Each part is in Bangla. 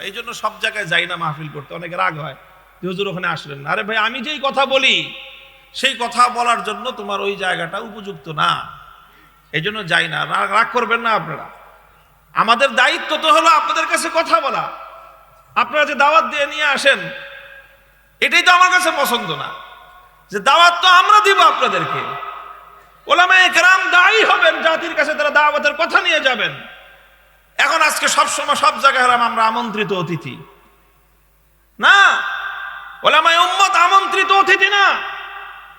এই জন্য সব জায়গায় যাই না মাহফিল করতে, অনেক রাগ হয়। হুজুর ওখানে আসলেন না। আরে ভাই, আমি যেই কথা বলি, সেই কথা বলার জন্য তোমার ওই জায়গাটা উপযুক্ত না। এই জন্য যাই না। রাগ করবেন না আপনারা। আমাদের দায়িত্ব তো হলো আপনাদের কাছে কথা বলা। আপনারা যে দাওয়াত দিয়ে নিয়ে আসেন, এটাই তো আমার কাছে পছন্দ না। যে দাওয়াত তো আমরা দিব আপনাদেরকে। ওলামায়ে কেরাম দায়ী হবেন, জাতির কাছে তারা দাওয়াতের কথা নিয়ে যাবেন। এখন আজকে সব সময় সব জায়গায় হলাম আমরা আমন্ত্রিত অতিথি। না, ওলামায় উম্মত আমন্ত্রিত অতিথি না।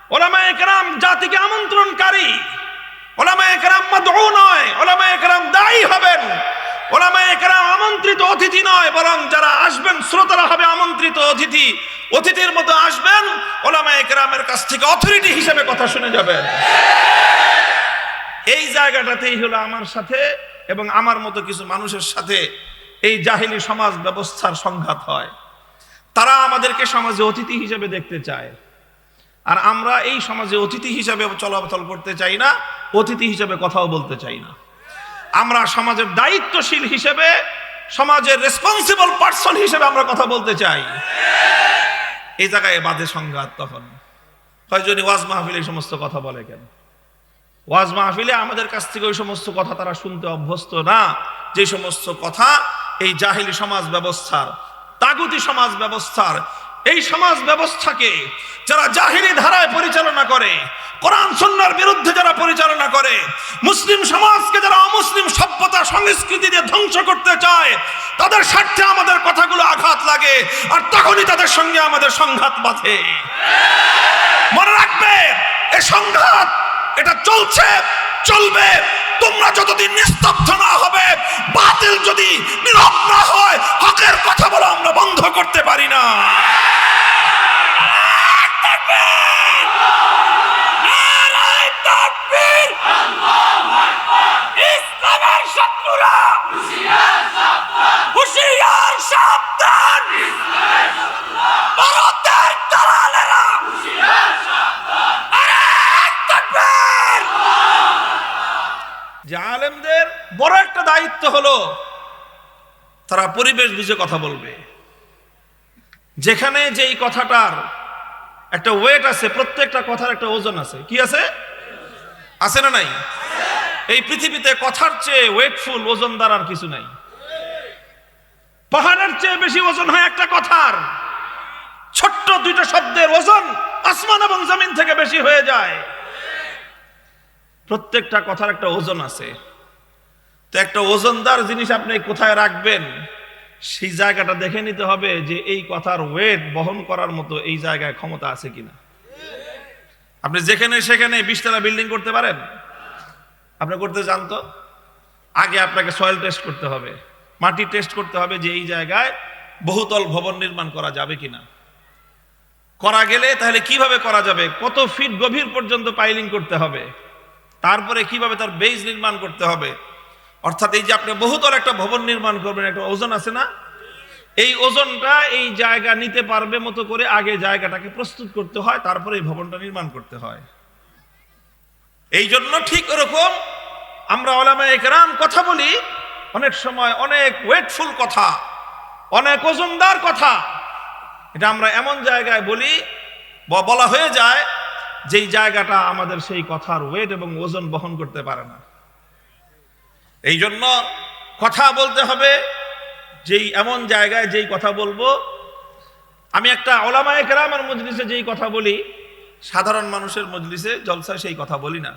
ওলামায় কেরাম জাতিকে আমন্ত্রণকারী। ওলামায় কেরাম মাদউ নয়, ওলামায় একরাম দায়ী হবেন। ওলামায় কেরাম আমন্ত্রিত অতিথি নয়, বরং যারা আসবেন, শ্রোতারা হবে আমন্ত্রিত অতিথি। অতিথির মতো আসবেন, ওলামায় কেরামের কাছ থেকে অথরিটি হিসেবে কথা শুনে যাবেন। এই জায়গাটাতেই হলো আমার সাথে এবং আমার মতো কিছু মানুষের সাথে এই জাহিলি সমাজ ব্যবস্থার সংঘাত হয়। তারা আমাদেরকে সমাজে অতিথি হিসেবে দেখতে চায়। আর আমরা এই সমাজে অতিথি হিসেবে চলাচল করতে চাই না, অতিথি হিসেবে কথাও বলতে চাই না। আমরা সমাজের দায়িত্বশীল হিসেবে, সমাজের রেসপন্সিবল পার্সন হিসেবে আমরা কথা বলতে চাই। এই জায়গায় বাদে সংঘাত তখন। কয়জনই ওয়াজ মাহফিল এই সমস্ত কথা বলে কেন? ওয়াজ মাহফিলে আমাদের কাছ থেকে ওই সমস্ত কথা তারা শুনতে অভ্যস্ত না। যে সমস্ত কথা এই জাহিলি সমাজ ব্যবস্থার, তাগুতি সমাজ ব্যবস্থার, এই সমাজ ব্যবস্থাকে যারা জাহিলি ধারায় পরিচালনা করে, কোরআন সন্ন্যার বিরুদ্ধে যারা পরিচালনা করে, মুসলিম সমাজকে যারা অমুসলিম সভ্যতা, সংস্কৃতি দিয়ে ধ্বংস করতে চায়, তাদের স্বার্থে আমাদের কথাগুলো আঘাত লাগে, আর তখনই তাদের সঙ্গে আমাদের সংঘাত বাঁধে। মনে রাখবে, এ সংঘাত এটা চলছে চলবে। তোমরা যতদিন নিস্তব্ধ না হবে বাতিল যদি নীরব না হয় হকের কথা বলা আমরা বন্ধ করতে পারি না নারায়ে তাকবীর! ইসলামের শত্রুরা হুঁশিয়ার সাবধান ভারতের দালালেরা নারায়ে তাকবীর! যে আলেমদের বড় দায়িত্ব হলো, তারা পরিবেশ বুঝে কথা বলবে। যেখানে যেই কথাটার একটা ওয়েট আছে, প্রত্যেকটা কথার একটা ওজন আছে। কি আছে? আছে না নাই? এই পৃথিবীতে কথার চেয়ে ওয়েটফুল ওজনদার আর কিছু নাই। পাহাড়ের চেয়ে বেশি ওজন হয় একটা কথার। ছোট্ট দুইটা শব্দের ওজন আসমান এবং জমিন থেকে বেশি হয়ে যায়। প্রত্যেকটা কথার একটা ওজন আছে। তো একটা ওজনদার জিনিস আপনি কোথায় রাখবেন? সেই জায়গাটা দেখে নিতে হবে যে এই কথার ওয়েট বহন করার মতো এই জায়গায় ক্ষমতা আছে কিনা। আপনি যেখানে সেখানে বিশতলা বিল্ডিং করতে পারেন? আপনি করতে জানতো আগে আপনাকে সয়েল টেস্ট করতে হবে। মাটি টেস্ট করতে হবে যে এই জায়গায় বহুতল ভবন নির্মাণ করা যাবে কিনা। করা গেলে তাহলে কীভাবে করা যাবে? কত ফিট গভীর পর্যন্ত পাইলিং করতে হবে? তারপরে কীভাবে তার বেজ নির্মাণ করতে হবে? অর্থাৎ এই যে আপনি বহুতল একটা ভবন নির্মাণ করবেন, একটা ওজন আছে না? এই ওজনটা এই জায়গা নিতে পারবে মতো করে আগে জায়গাটাকে প্রস্তুত করতে হয়, তারপরে এই ভবনটা নির্মাণ করতে হয়। এই জন্য ঠিক ওরকম আমরা ওলামা একরাম কথা বলি, অনেক সময় অনেক ওয়েটফুল কথা, অনেক ওজনদার কথা। এটা আমরা এমন জায়গায় বলি বলা হয়ে যায়, যেই জায়গাটা আমাদের সেই কথার ওয়েট এবং ওজন বহন করতে পারে না। এই জন্য কথা বলতে হবে, যেই এমন জায়গায় যেই কথা বলব। আমি একটা ওলামায়ে কেরামের মজলিসে যেই কথা বলি, সাধারণ মানুষের মজলিসে, জলসায় সেই কথা বলি না।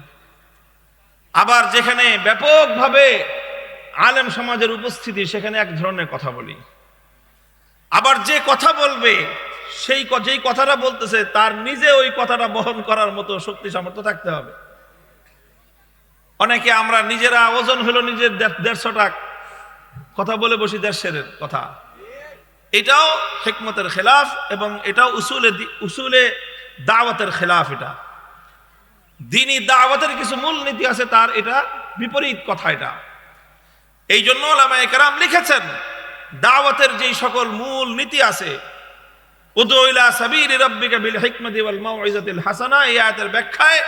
আবার যেখানে ব্যাপকভাবে আলেম সমাজের উপস্থিতি, সেখানে এক ধরনের কথা বলি। আবার যে কথা বলবে, সেই যেই কথাটা বলতেছে, তার নিজে ওই কথাটা বহন করার মতো শক্তি, সামর্থ্য থাকতে হবে। অনেকে আমরা নিজেরা ওজন হলো নিজের দেড়- দেড়শো টাকা। কথা বলে বসি দেড়শের কথা। এটাও হেকমতের খেলাফ এবং এটাও উসুলে উসুলে দাওয়াতের খেলাফ এটা। দিনই দাওয়াতের কিছু মূল নীতি আছে, তার এটা বিপরীত কথা এটা। এই জন্য ওলামা লিখেছেন, দাওয়াতের যেই সকল মূল নীতি আছে, উদু ইলা সাবিল রাব্বিকা বিল হিকমতি ওয়াল মাউইজাতিল হাসানা, এই আয়াতের ব্যাখ্যায়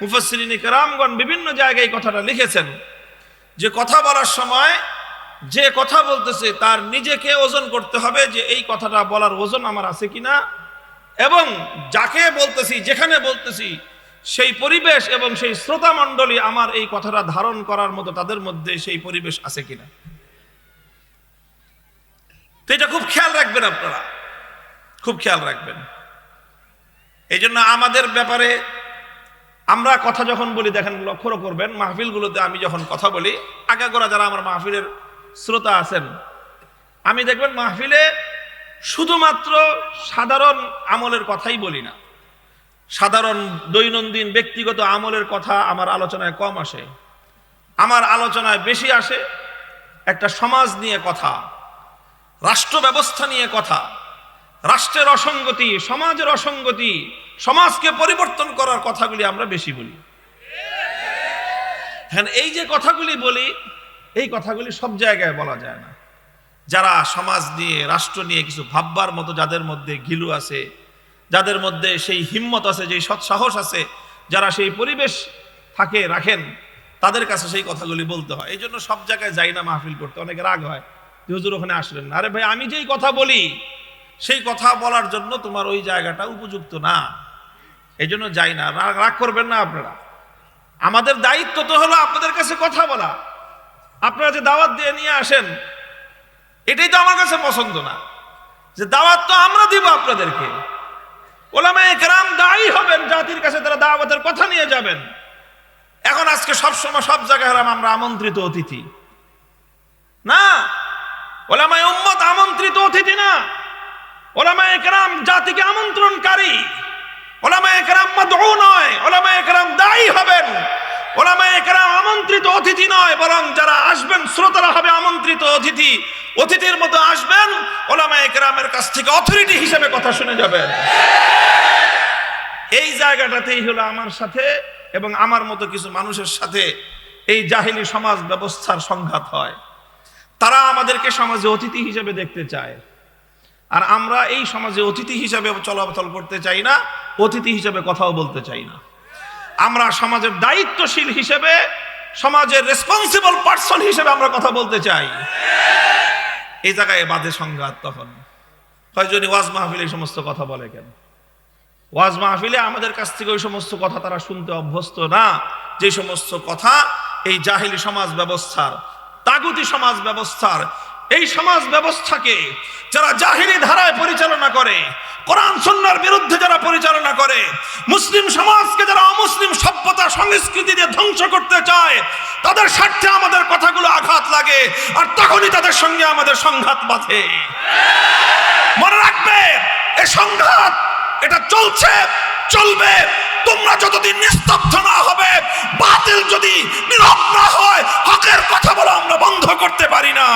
মুফসরিন কেরামগণ বিভিন্ন জায়গায় কথাটা লিখেছেন যে কথা বলার সময় যে কথা বলতেছে তার নিজেকে ওজন করতে হবে যে এই কথাটা বলার ওজন আমার আছে কিনা এবং যাকে বলতেছি, যেখানে বলতেছি, সেই পরিবেশ এবং সেই শ্রোতা মণ্ডলী আমার এই কথাটা ধারণ করার মতো তাদের মধ্যে সেই পরিবেশ আছে কিনা। তো এটা খুব খেয়াল রাখবেন আপনারা। খুব খেয়াল রাখবেন। এই জন্য আমাদের ব্যাপারে আমরা কথা যখন বলি, দেখেন লক্ষ্য করবেন, মাহফিলগুলোতে আমি যখন কথা বলি, আগাগোড়া যারা আমার মাহফিলের শ্রোতা আছেন, আমি দেখবেন মাহফিলে শুধুমাত্র সাধারণ আমলের কথাই বলি না। সাধারণ দৈনন্দিন ব্যক্তিগত আমলের কথা আমার আলোচনায় কম আসে। আমার আলোচনায় বেশি আসে একটা সমাজ নিয়ে কথা রাষ্ট্র ব্যবস্থা নিয়ে কথা, রাষ্ট্রের অসঙ্গতি, সমাজের অসঙ্গতি সমাজকে পরিবর্তন করার কথাগুলি আমরা বেশি বলি। হ্যাঁ এই যে কথাগুলি বলি, এই কথাগুলি সব জায়গায় বলা যায় না। যারা সমাজ নিয়ে, রাষ্ট্র নিয়ে কিছু ভাববার মতো, যাদের মধ্যে ঘিলু আছে, যাদের মধ্যে সেই হিম্মত আছে, যেই সৎসাহস আছে, যারা সেই পরিবেশ থাকে, রাখেন, তাদের কাছে সেই কথাগুলি বলতে হয়। এই জন্য সব জায়গায় যাই না মাহফিল করতে, অনেক রাগ হয় হুজুর ওখানে আসলেন না। আরে ভাই, আমি যেই কথা বলি, সেই কথা বলার জন্য তোমার ওই জায়গাটা উপযুক্ত না। এই জন্য যাই না রাগ করবেন না আপনারা। আমাদের দায়িত্ব তো হলো আপনাদের কাছে কথা বলা। আপনারা যে দাওয়াত দিয়ে নিয়ে আসেন, এটাই তো আমার কাছে পছন্দ না। যে দাওয়াত তো আমরা দিব আপনাদেরকে। ওলামা একরাম দায়ী হবেন, জাতির কাছে তারা দাওয়াতের কথা নিয়ে যাবেন। এখন আজকে সব সময় সব জায়গায় হলাম আমরা আমন্ত্রিত অতিথি। না, ওলামায় উম্মত আমন্ত্রিত অতিথি না। ওলামায় একরাম জাতিকে আমন্ত্রণকারী। ওলামায় একরাম মাদউ নয় ওলামায় একরাম দায়ী হবেন। ওলামায় একরাম আমন্ত্রিত অতিথি নয়, বরং যারা আসবেন, শ্রোতারা হবে আমন্ত্রিত অতিথি। অতিথির মতো আসবেন ওলামায় একরামের কাছ থেকে অথরিটি হিসেবে কথা শুনে যাবেন। এই জায়গাটাতেই হলো আমার সাথে এবং আমার মতো কিছু মানুষের সাথে এই জাহিলি সমাজ ব্যবস্থার সংঘাত হয়। তারা আমাদেরকে সমাজে অতিথি হিসেবে দেখতে চায়। আর আমরা এই সমাজে অতিথি হিসাবে চলাচল করতে চাই না, অতিথি হিসাবে কথাও বলতে চাই না। আমরা সমাজের দায়িত্বশীল হিসেবে, সমাজের রেসপন্সিবল পার্সন হিসেবে আমরা কথা বলতে চাই। এই জায়গায় বাদে সংঘাত তখন। কয়জনই ওয়াজ মাহফিল এই সমস্ত কথা বলে কেন? ওয়াজ মাহফিলে আমাদের কাছ থেকে ওই সমস্ত কথা তারা শুনতে অভ্যস্ত না। যে সমস্ত কথা এই জাহিলি সমাজ ব্যবস্থার, তাগুতি সমাজ ব্যবস্থার এই সমাজ ব্যবস্থাকে যারা জাহিলি ধারায় পরিচালনা করে, কোরআন সন্ন্যার বিরুদ্ধে যারা পরিচালনা করে, মুসলিম সমাজকে যারা অমুসলিম সভ্যতা, সংস্কৃতি দিয়ে ধ্বংস করতে চায়, তাদের স্বার্থে আমাদের কথাগুলো আঘাত লাগে আর তখনই তাদের সঙ্গে আমাদের সংঘাত বাঁধে। মনে রাখবে, এ সংঘাত, এটা চলছে, চলবে। তোমরা যতদিন নিস্তব্ধ না হবে, বাতিল যদি নীরব না হয়, হকের কথা বলা আমরা বন্ধ করতে পারি না।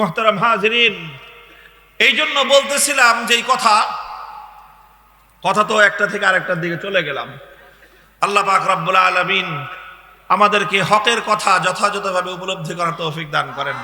মোহতারাম হাজরিন এই জন্য বলতেছিলাম যে কথা কথা তো একটা থেকে আরেকটার দিকে চলে গেলাম। আল্লাহ পাক রব্বুল আলামিন আমাদেরকে হকের কথা যথাযথভাবে উপলব্ধি করার তৌফিক দান করেন।